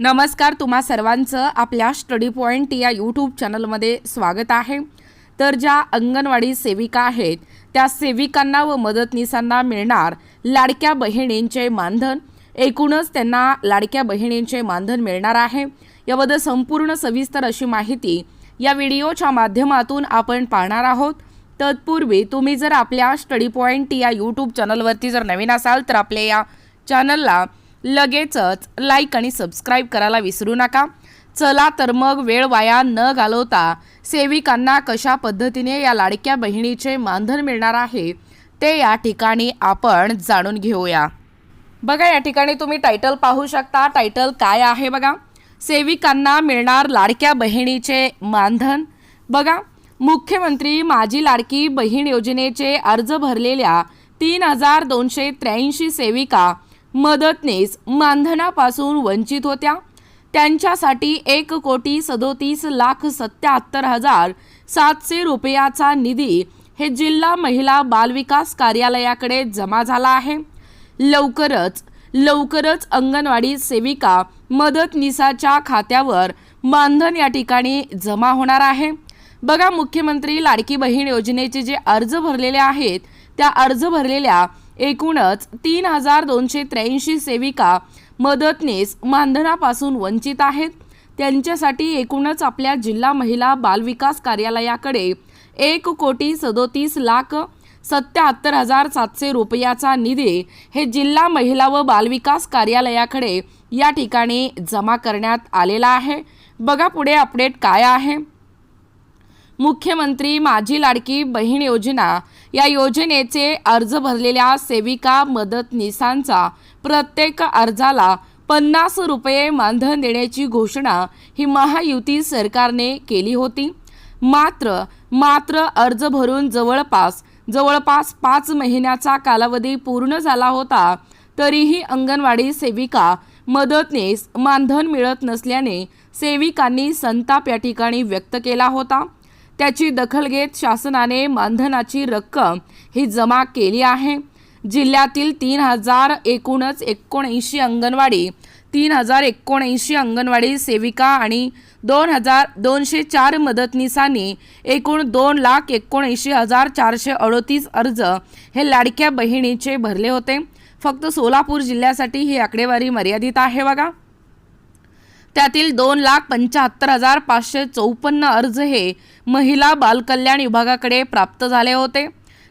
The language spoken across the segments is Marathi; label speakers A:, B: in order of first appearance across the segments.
A: नमस्कार तुम्हा सर्वांचं आपल्या स्टडी पॉईंट या यूट्यूब चॅनलमध्ये स्वागत आहे. तर ज्या अंगणवाडी सेविका आहेत त्या सेविकांना व मदतनीसांना मिळणार लाडक्या बहिणींचे मानधन. एकूणच त्यांना लाडक्या बहिणींचे मानधन मिळणार आहे. याबद्दल संपूर्ण सविस्तर अशी माहिती या व्हिडिओच्या माध्यमातून आपण पाहणार आहोत. तत्पूर्वी तुम्ही जर आपल्या स्टडी पॉईंट या यूट्यूब चॅनलवरती जर नवीन असाल तर आपल्या या चॅनलला लगेचच लाईक आणि सबस्क्राईब करायला विसरू नका. चला तर मग वेळ वाया न घालवता सेविकांना कशा पद्धतीने या लाडक्या बहिणीचे मानधन मिळणार आहे ते या ठिकाणी आपण जाणून घेऊया. बघा या ठिकाणी तुम्ही टायटल पाहू शकता. टायटल काय आहे बघा? सेविकांना मिळणार लाडक्या बहिणीचे मानधन. बघा मुख्यमंत्री माझी लाडकी बहीण योजनेचे अर्ज भरलेल्या तीन हजार दोनशे त्र्याऐंशी सेविका मदतनीस मानधनापासून वंचित होत्या. त्यांच्यासाठी एक कोटी सदोतीस लाख सत्याहत्तर हजार सातशे रुपयाचा निधी हे जिल्हा महिला बालविकास कार्यालयाकडे जमा झाला आहे. लवकरच लवकरच अंगणवाडी सेविका मदतनीसाच्या खात्यावर मानधन या ठिकाणी जमा होणार आहे. बघा मुख्यमंत्री लाडकी बहीण योजनेचे जे अर्ज भरलेले आहेत त्या अर्ज भरलेल्या एकूणच तीन हजार दोनशे त्र्याऐंशी सेविका मदतनीस मानधनापासून वंचित आहेत. त्यांच्यासाठी एकूणच आपल्या जिल्हा महिला बालविकास कार्यालयाकडे एक कोटी सदोतीस लाख सत्याहत्तर हजार सातशे रुपयाचा निधी हे जिल्हा महिला व बालविकास कार्यालयाकडे या ठिकाणी जमा करण्यात आलेला आहे. बघा पुढे अपडेट काय आहे. मुख्यमंत्री माझी लाडकी बहीण योजना. या योजनेचे अर्ज भरलेल्या सेविका मदतनीसांचा प्रत्येक अर्जाला पन्नास रुपये मानधन देण्याची घोषणा ही महायुती सरकारने केली होती. मात्र मात्र अर्ज भरून जवळपास जवळपास पाच महिन्याचा कालावधी पूर्ण झाला होता तरीही अंगणवाडी सेविका मदतनीस मानधन मिळत नसल्याने सेविकांनी संताप या ठिकाणी व्यक्त केला होता. त्याची दखल घेत शासनाने मानधनाची रक्कम ही जमा केली आहे. जिल्ह्यातील तीन हजार एकूणच एकोणऐंशी अंगणवाडी तीन हजार एकोणऐंशी अंगणवाडी सेविका आणि दोन हजार दोनशे चार मदतनीसांनी एकूण दोन लाख एकोणऐंशी हजार चारशे अडोतीस अर्ज हे लाडक्या बहिणीचे भरले होते. फक्त सोलापूर जिल्ह्यासाठी ही आकडेवारी मर्यादित आहे बघा. त्यातील दोन लाख पंच्याहत्तर हजार पाचशे चौपन्न अर्ज हे महिला बालकल्याण विभागाकडे प्राप्त झाले होते.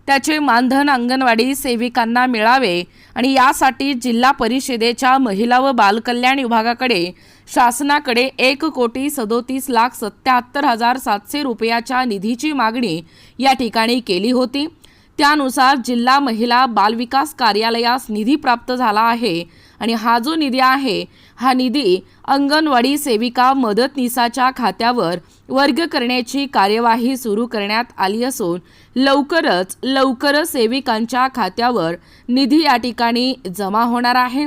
A: त्याचे मानधन अंगणवाडी सेविकांना मिळावे आणि यासाठी जिल्हा परिषदेच्या महिला व बालकल्याण विभागाकडे शासनाकडे एक कोटी सदोतीस लाख सत्याहत्तर हजार सातशे रुपयाच्या निधीची मागणी या ठिकाणी केली होती. त्यानुसार जिल्हा महिला बालविकास कार्यालयास निधी प्राप्त झाला आहे. आणि हा जो निधी आहे हा निधी अंगणवाडी सेविका मदतनीसाच्या खात्यावर वर्ग करण्याची कार्यवाही सुरू करण्यात आली असून लवकरच लवकरच सेविकांच्या खात्यावर निधी या ठिकाणी जमा होणार आहे.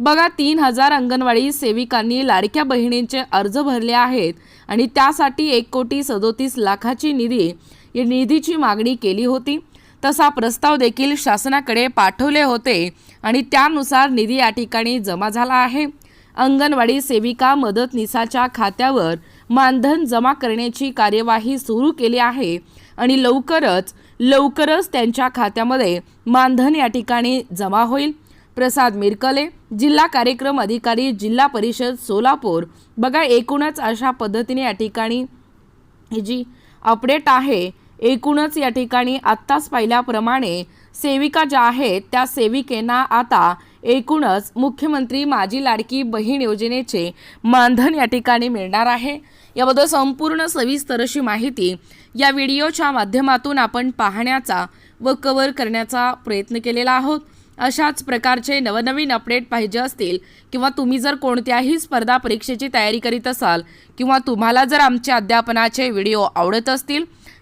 A: बघा तीन हजार अंगणवाडी सेविकांनी लाडक्या बहिणींचे अर्ज भरले आहेत आणि त्यासाठी एक कोटी सदोतीस लाखाची निधी या निधीची मागणी केली होती. तसा प्रस्ताव देखील शासनाकडे पाठवले होते आणि त्यानुसार निधी या ठिकाणी जमा झाला आहे. अंगणवाडी सेविका मदतनीसाच्या खात्यावर मानधन जमा करण्याची कार्यवाही सुरू केली आहे आणि लवकरच लवकरच त्यांच्या खात्यामध्ये मानधन या ठिकाणी जमा होईल. प्रसाद मिरकले जिल्हा कार्यक्रम अधिकारी जिल्हा परिषद सोलापूर. बघा एकूणच अशा पद्धतीने या ठिकाणी जी अपडेट आहे एकूणच या ठिकाणी आत्ताच पाहिल्याप्रमाणे सेविका ज्या आहेत त्या सेविकेना आता एकूणच मुख्यमंत्री माझी लाडकी बहीण योजनेचे मानधन या ठिकाणी मिळणार आहे. याबद्दल संपूर्ण सविस्तर अशी माहिती या व्हिडिओच्या माध्यमातून आपण पाहण्याचा व कव्हर करण्याचा प्रयत्न केलेला आहोत. अशाच प्रकारचे नवनवीन अपडेट पाहिजे असतील किंवा तुम्ही जर कोणत्याही स्पर्धा परीक्षेची तयारी करीत असाल किंवा तुम्हाला जर आमच्या अध्यापनाचे व्हिडिओ आवडत असतील